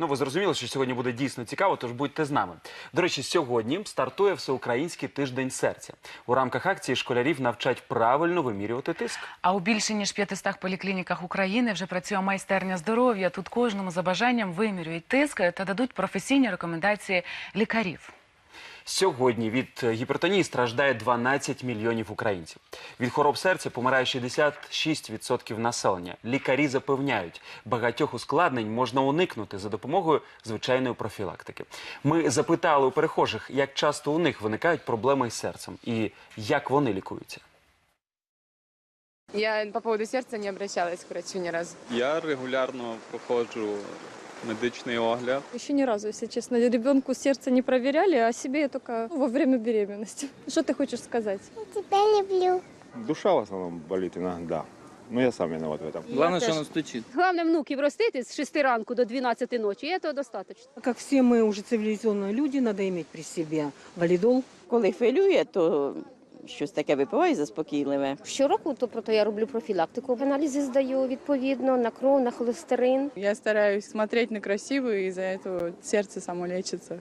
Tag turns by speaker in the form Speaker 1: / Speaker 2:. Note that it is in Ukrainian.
Speaker 1: Ну, ви зрозуміли, що сьогодні буде дійсно цікаво, тож будьте з нами. До речі, сьогодні стартує всеукраїнський тиждень серця. У рамках акції школярів навчать правильно вимірювати тиск.
Speaker 2: А у більше ніж 500 поліклініках України вже працює майстерня здоров'я. Тут кожному за бажанням вимірюють тиск та дадуть професійні рекомендації лікарів.
Speaker 1: Сьогодні від е, гіпертонії страждає 12 мільйонів українців. Від хвороб серця помирає 66% населення. Лікарі запевняють, багатьох ускладнень можна уникнути за допомогою звичайної профілактики. Ми запитали у перехожих, як часто у них виникають проблеми із серцем і як вони лікуються.
Speaker 3: Я по поводу сердца не обращалась к врачу ни разу.
Speaker 4: Я регулярно проходжу медичний огляд.
Speaker 5: Еще ни разу, если честно, ребенку сердце не проверяли, а себе только во время беременности. Что ты хочешь сказать?
Speaker 6: Тебя люблю.
Speaker 7: Душа в основном болит иногда. Но я сам виноват в этом.
Speaker 8: Главное, что он стучит.
Speaker 9: Головне внуків ростити з 6 ранку до 12 ночі, і цього достатньо.
Speaker 10: Как все мы уже цивилизованные люди, надо иметь при себе валидол.
Speaker 11: Коли хвилює, то щось таке випиваю заспокійливе.
Speaker 9: Щороку то проto я роблю профілактику. Аналізи здаю відповідно на кров, на холестерин.
Speaker 3: Я стараюсь смотреть на красиву и из-за этого серце само лечится.